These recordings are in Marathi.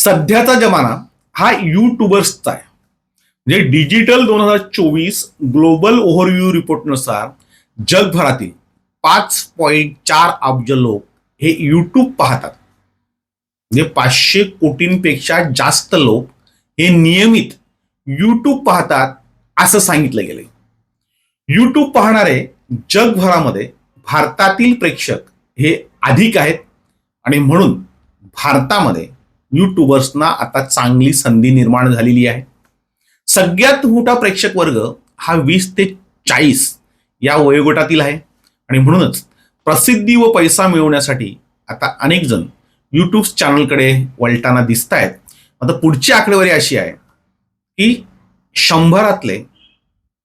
सध्याचा जमाना हा युट्यूबर्सचा आहे. म्हणजे डिजिटल दोन हजार चोवीस ग्लोबल ओव्हरव्ह्यू रिपोर्टनुसार जगभरातील पाच पॉईंट चार अब्ज लोक हे यूट्यूब पाहतात. म्हणजे पाचशे कोटींपेक्षा जास्त लोक हे नियमित यूट्यूब पाहतात असं सांगितलं गेलंय. यूट्यूब पाहणारे जगभरामध्ये भारतातील प्रेक्षक हे अधिक आहेत आणि म्हणून भारतामध्ये यूट्यूबर्सना आता चांगली संधी निर्माण झालेली आहे. सगळ्यात मोठा प्रेक्षक वर्ग हा वीस ते चाळीस या वयोगटातील आहे. आणि म्हणूनच प्रसिद्धी व पैसा मिळवण्यासाठी आता अनेक जण यूट्यूब चॅनलकडे वळताना दिसत आहेत आता पुढची आकडेवारी अशी आहे की शंभरातले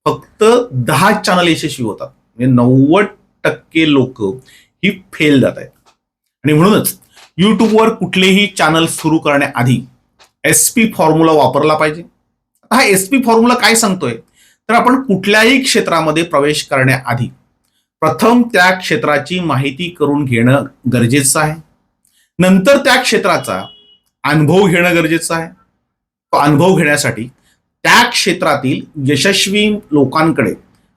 फक्त दहा चॅनल यशस्वी होतात. म्हणजे नव्वद टक्के लोक ही फेल जात आहेत आणि म्हणूनच युट्यूबवर कुठलेही चॅनल सुरू करण्याआधी एस पी फॉर्म्युला वापरला पाहिजे. हा एस पी फॉर्म्युला काय सांगतोय? तर आपण कुठल्याही क्षेत्रामध्ये प्रवेश करण्याआधी प्रथम त्या क्षेत्राची माहिती करून घेणं गरजेचं आहे. नंतर त्या क्षेत्राचा अनुभव घेणं गरजेचं आहे. तो अनुभव घेण्यासाठी त्या क्षेत्रातील यशस्वी लोकांकडे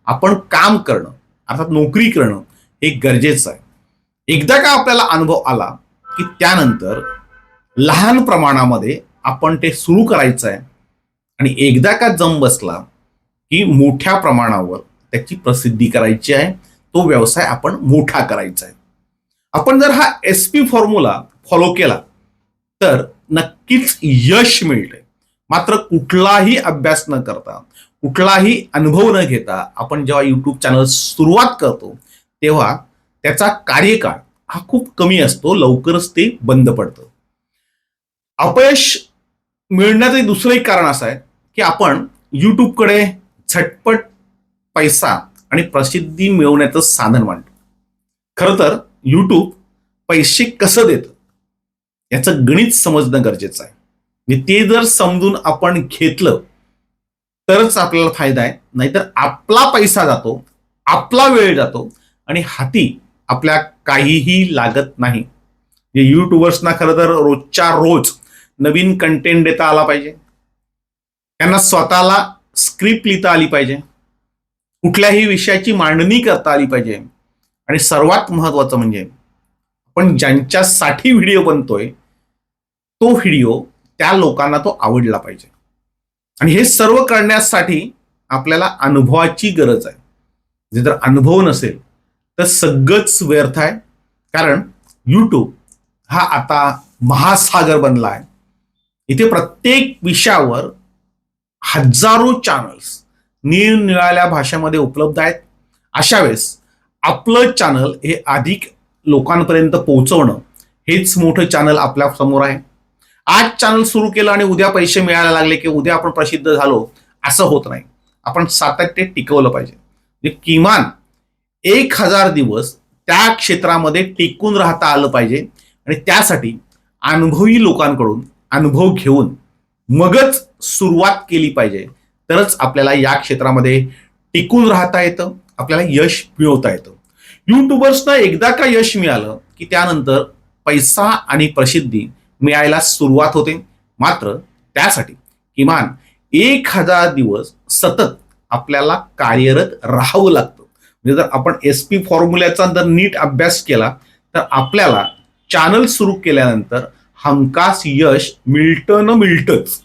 आपण काम करणं अर्थात नोकरी करणं हे गरजेचं आहे. एकदा का आपल्याला अनुभव आला की त्यानंतर लहान प्रमाणामध्ये आपण ते सुरू करायचं आहे आणि एकदा का जम बसला की मोठ्या प्रमाणावर त्याची प्रसिद्धी करायची आहे तो व्यवसाय आपण मोठा करायचा आहे आपण जर हा एस पी फॉर्म्युला फॉलो केला तर नक्कीच यश मिळते मात्र कुठलाही अभ्यास न करता कुठलाही अनुभव न घेता आपण जेव्हा यूट्यूब चॅनल सुरुवात करतो तेव्हा त्याचा कार्यकाळ हा खूप कमी असतो लवकरच ते बंद पडतं. अपयश मिळण्याचं दुसरं एक कारण असं आहे की आपण यूट्यूबकडे झटपट पैसा आणि प्रसिद्धी मिळवण्याचं साधन मांडतो. खरं तर यूट्यूब पैसे कसं देतं? याचं गणित समजणं गरजेचं आहे. म्हणजे ते जर समजून आपण घेतलं तरच आपल्याला फायदा आहे. नाहीतर आपला पैसा जातो आपला वेळ जातो आणि हाती आपल्या काहीही लागत नाही. जे युट्यूबर्सना खरं तर रोजच्या रोज नवीन कंटेंट देता आला पाहिजे. त्यांना स्वतःला स्क्रिप्ट लिहिता आली पाहिजे. कुठल्याही विषयाची मांडणी करता आली पाहिजे. आणि सर्वात महत्वाचं म्हणजे आपण ज्यांच्यासाठी व्हिडिओ बनतोय तो व्हिडिओ त्या लोकांना तो आवडला पाहिजे. आणि हे सर्व करण्यासाठी आपल्याला अनुभवाची गरज आहे. जे जर अनुभव नसेल तर सगळंच व्यर्थ आहे. कारण यूट्यूब हा आता महासागर बनला आहे. इथे प्रत्येक विषयावर हजारो चॅनल्स निरनिराळ्या भाषेमध्ये उपलब्ध आहेत. अशा वेळेस आपलं चॅनल हे अधिक लोकांपर्यंत पोहोचवणं हेच मोठं चॅनल आपल्यासमोर आहे. आज चॅनल सुरू केलं आणि उद्या पैसे मिळायला लागले की उद्या आपण प्रसिद्ध झालो असं होत नाही. आपण सातत्य टिकवलं पाहिजे. किमान एक हजार दिवस त्या क्षेत्रामध्ये टिकून राहता आलं पाहिजे. आणि त्यासाठी अनुभवी लोकांकडून अनुभव घेऊन मगच सुरुवात केली पाहिजे. तरच आपल्याला या क्षेत्रामध्ये टिकून राहता येतं आपल्याला यश मिळवता येतं. युट्यूबर्सना एकदा का यश मिळालं की त्यानंतर पैसा आणि प्रसिद्धी मिळायला सुरुवात होते. मात्र त्यासाठी किमान एक हजार दिवस सतत आपल्याला कार्यरत राहावं लागतं. म्हणजे जर आपण एस पी फॉर्म्युल्याचा जर नीट अभ्यास केला तर आपल्याला चॅनल सुरू केल्यानंतर हमखास यश मिळतं न मिळतंच.